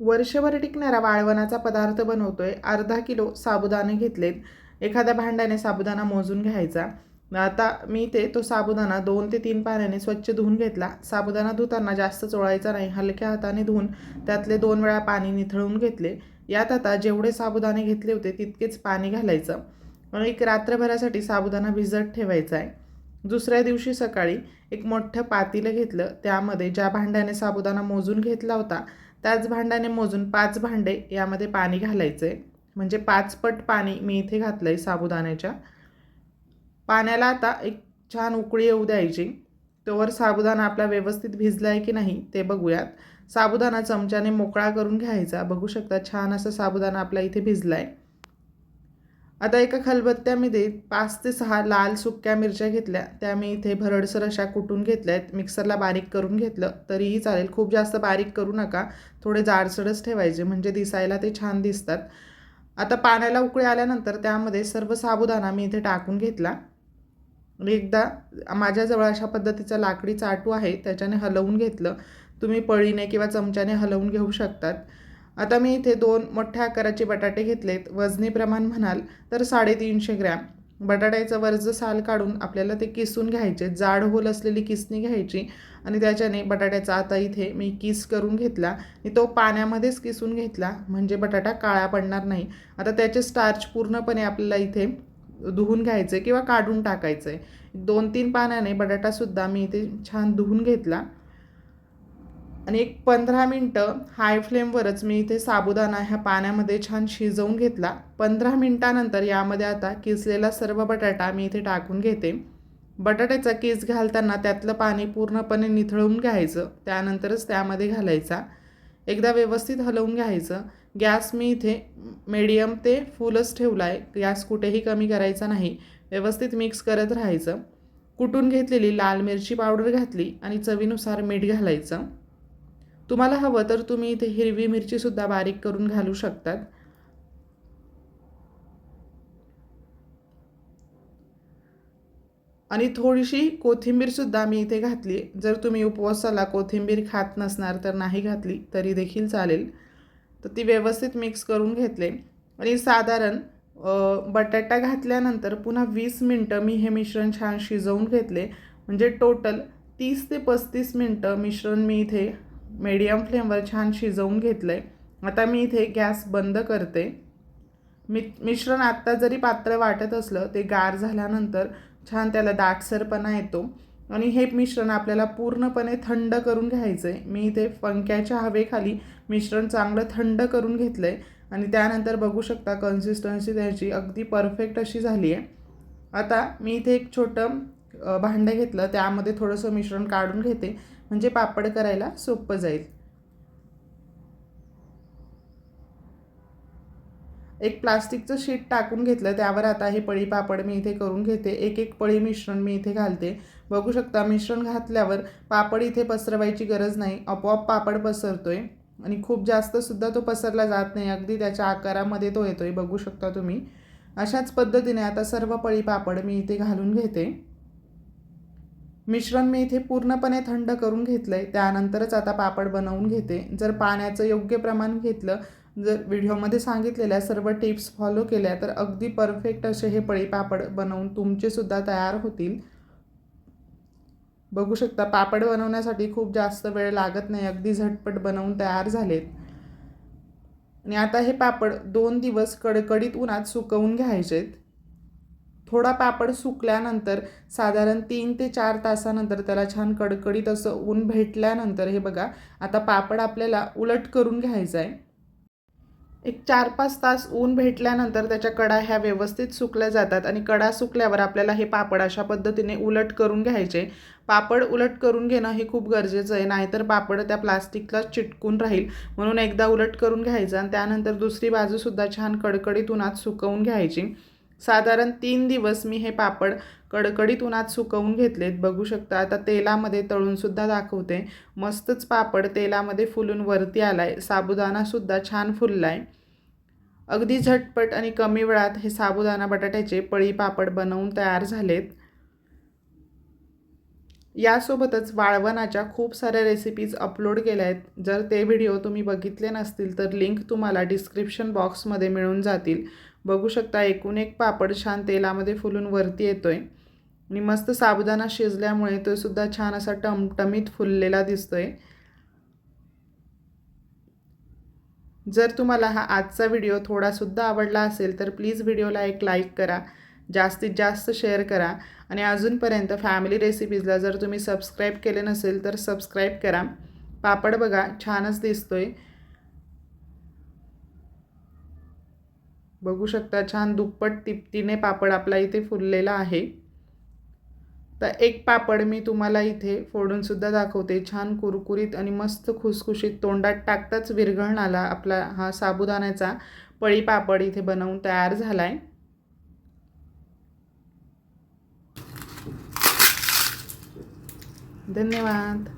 वर्षभर टिकणारा वाळवणाचा पदार्थ बनवतोय. अर्धा किलो साबुदाणे घेतलेत. एखाद्या भांड्याने साबुदाणा मोजून घ्यायचा. आता मी ते तो साबुदाणा दोन ते तीन पाण्याने स्वच्छ धुवून घेतला. साबुदाणा धुताना जास्त चोळायचा नाही. हलक्या हाताने धुवून त्यातले दोन वेळा पाणी निथळून घेतले. यात आता जेवढे साबुदाणे घेतले होते तितकेच पाणी घालायचं. आणि एक रात्रभरासाठी साबुदाणा भिजत ठेवायचा आहे. दुसऱ्या दिवशी सकाळी एक मोठं पातीलं घेतलं. त्यामध्ये ज्या भांड्याने साबुदाणा मोजून घेतला होता त्याच भांड्याने मोजून पाच भांडे यामध्ये पाणी घालायचं. आहे म्हणजे पाच पट पाणी मी इथे घातलं आहे साबुदाण्याच्या. पाण्याला आता एक छान उकळी येऊ द्यायची. तोवर साबुदाणा आपला व्यवस्थित भिजला आहे की नाही ते बघूयात. साबुदाणा चमच्याने मोकळा करून घ्यायचा. बघू शकता छान असा साबुदाणा आपला इथे भिजला आहे आता एका खलबत्त्यामध्ये पाच ते सहा लाल सुक्या मिरच्या घेतल्या. त्या मी इथे भरडसर अशा कुटून घेतल्या आहेत मिक्सरला बारीक करून घेतलं. तरीही चालेल. खूप जास्त बारीक करू नका. थोडे जाडसडच ठेवायचे. म्हणजे दिसायला ते छान दिसतात. आता पाण्याला उकळी आल्यानंतर त्यामध्ये सर्व साबुदाणा मी इथे टाकून घेतला. एकदा माझ्याजवळ अशा पद्धतीचा लाकडी चाटू आहे. त्याच्याने हलवून घेतलं. तुम्ही पळीने किंवा चमच्याने हलवून घेऊ शकतात. आता मी इथे दोन मोठ्या आकाराचे बटाटे घेतलेत. वजनी प्रमाण म्हणाल तर साडेतीनशे ग्रॅम. बटाट्याचं वरचं साल काढून आपल्याला ते किसून घ्यायचे. जाड होल असलेली किसणी घ्यायची आणि त्याच्याने बटाट्याचा आता इथे मी किस करून घेतला. आणि तो पाण्यामध्येच किसून घेतला. म्हणजे बटाटा काळा पडणार नाही. आता त्याचे स्टार्च पूर्णपणे आपल्याला इथे धुवून घ्यायचे किंवा काढून टाकायचं. आहे दोन तीन पाण्याने बटाटासुद्धा मी इथे छान धुवून घेतला. आणि एक पंधरा मिनटं हाय फ्लेमवरच मी इथे साबुदाणा ह्या पाण्यामध्ये छान शिजवून घेतला. पंधरा मिनटानंतर यामध्ये आता किसलेला सर्व बटाटा मी इथे टाकून घेते. बटाट्याचा किस घालताना त्यातलं पाणी पूर्णपणे निथळून घ्यायचं. त्यानंतरच त्यामध्ये घालायचा. एकदा व्यवस्थित हलवून घ्यायचं. गॅस मी इथे मीडियम ते फुलच ठेवला आहे गॅस कुठेही कमी करायचा नाही. व्यवस्थित मिक्स करत राहायचं. कुटून घेतलेली लाल मिरची पावडर घातली आणि चवीनुसार मीठ घालायचं. तुम्हाला हवं तर तुम्ही इथे हिरवी मिरचीसुद्धा बारीक करून घालू शकतात. आणि थोडीशी कोथिंबीरसुद्धा मी इथे घातली. जर तुम्ही उपवासाला कोथिंबीर खात नसणार तर नाही घातली तरी देखील चालेल. तर ती व्यवस्थित मिक्स करून घेतले. आणि साधारण बटाटा घातल्यानंतर पुन्हा वीस मिनटं मी हे मिश्रण छान शिजवून घेतले. म्हणजे टोटल तीस ते पस्तीस मिनटं मिश्रण मी इथे मीडियम फ्लेमवर छान शिजवून घेतलं आहे आता मी इथे गॅस बंद करते. मि मिश्रण आत्ता जरी पात्र वाटत असलं ते गार झाल्यानंतर छान त्याला दाटसरपणा येतो. आणि हे मिश्रण आपल्याला पूर्णपणे थंड करून घ्यायचं आहे मी इथे पंख्याच्या हवेखाली मिश्रण चांगलं थंड करून घेतलं आहे आणि त्यानंतर बघू शकता कन्सिस्टन्सी त्याची अगदी परफेक्ट अशी झाली आहे आता मी इथे एक छोटं भांडं घेतलं. त्यामध्ये थोडंसं मिश्रण काढून घेते. म्हणजे पापड करायला सोपं जाईल. एक प्लास्टिकचं शीट टाकून घेतलं त्यावर आता हे पळी पापड मी इथे करून घेते. एक एक पळी मिश्रण मी इथे घालते. बघू शकता मिश्रण घातल्यावर पापड इथे पसरवायची गरज नाही. आपोआप पापड पसरतोय आणि खूप जास्तसुद्धा तो पसरला जात नाही. अगदी त्याच्या आकारामध्ये तो येतोय. बघू शकता तुम्ही. अशाच पद्धतीने आता सर्व पळी पापड मी इथे घालून घेते. मिश्रण मी इथे पूर्णपणे थंड करून घेतलं आहे त्यानंतरच आता पापड बनवून घेते. जर पाण्याचं योग्य प्रमाण घेतलं जर व्हिडिओमध्ये सांगितलेल्या सर्व टिप्स फॉलो केल्या तर अगदी परफेक्ट असे हे पळी पापड बनवून तुमचेसुद्धा तयार होतील. बघू शकता पापड बनवण्यासाठी खूप जास्त वेळ लागत नाही. अगदी झटपट बनवून तयार झालेत. आणि आता हे पापड दोन दिवस कडकडीत उन्हात सुकवून घ्यायचेत. थोडा पापड सुकल्यानंतर साधारण तीन ते चार तासानंतर त्याला छान कडकडीत असं ऊन भेटल्यानंतर हे बघा आता पापड आपल्याला उलट करून घ्यायचा आहे. एक चार पाच तास ऊन भेटल्यानंतर त्याच्या कडा ह्या व्यवस्थित सुकल्या जातात आणि कडा सुकल्यावर आपल्याला हे पापड अशा पद्धतीने उलट करून घ्यायचे. पापड उलट करून घेणं हे खूप गरजेचं आहे नाहीतर पापड त्या प्लास्टिकला चिटकून राहील. म्हणून एकदा उलट करून घ्यायचं आणि त्यानंतर दुसरी बाजूसुद्धा छान कडकडीत उन्हात सुकवून घ्यायची. साधारण तीन दिवस मी हे पापड कडकडीत उन्हात सुकवून घेतलेत. बघू शकता आता तेलामध्ये तळूनसुद्धा दाखवते. मस्तच पापड तेलामध्ये फुलून वरती आला आहे साबुदाणासुद्धा छान फुलला आहे अगदी झटपट आणि कमी वेळात हे साबुदाणा बटाट्याचे पळी पापड बनवून तयार झालेत. यासोबतच वाळवणाच्या खूप साऱ्या रेसिपीज अपलोड केल्या आहेत जर ते व्हिडिओ तुम्ही बघितले नसतील तर लिंक तुम्हाला डिस्क्रिप्शन बॉक्समध्ये मिळून जातील. बघू शकता एकूण एक पापड छान तेलामध्ये फुलून वरती येतो आहे आणि मस्त साबुदाणा शिजल्यामुळे तो सुद्धा छान असा टमटमीत फुललेला दिसतोय. जर तुम्हाला हा आजचा व्हिडिओ थोडासुद्धा आवडला असेल तर प्लीज व्हिडिओला एक लाईक करा जास्तीत जास्त शेअर करा. आणि अजूनपर्यंत फॅमिली रेसिपीजला जर तुम्ही सबस्क्राईब केले नसेल तर सबस्क्राईब करा. पापड बघा छानच दिसतोय. बघू शकता छान दुप्पट तिपटीने पापड आपला इथे फुललेला आहे. तर एक पापड मी तुम्हाला इथे फोडूनसुद्धा दाखवते. छान कुरकुरीत आणि मस्त खुसखुशीत तोंडात टाकताच विरघळण आला आपला हा साबुदाण्याचा पळी पापड इथे बनवून तयार झाला आहे धन्यवाद.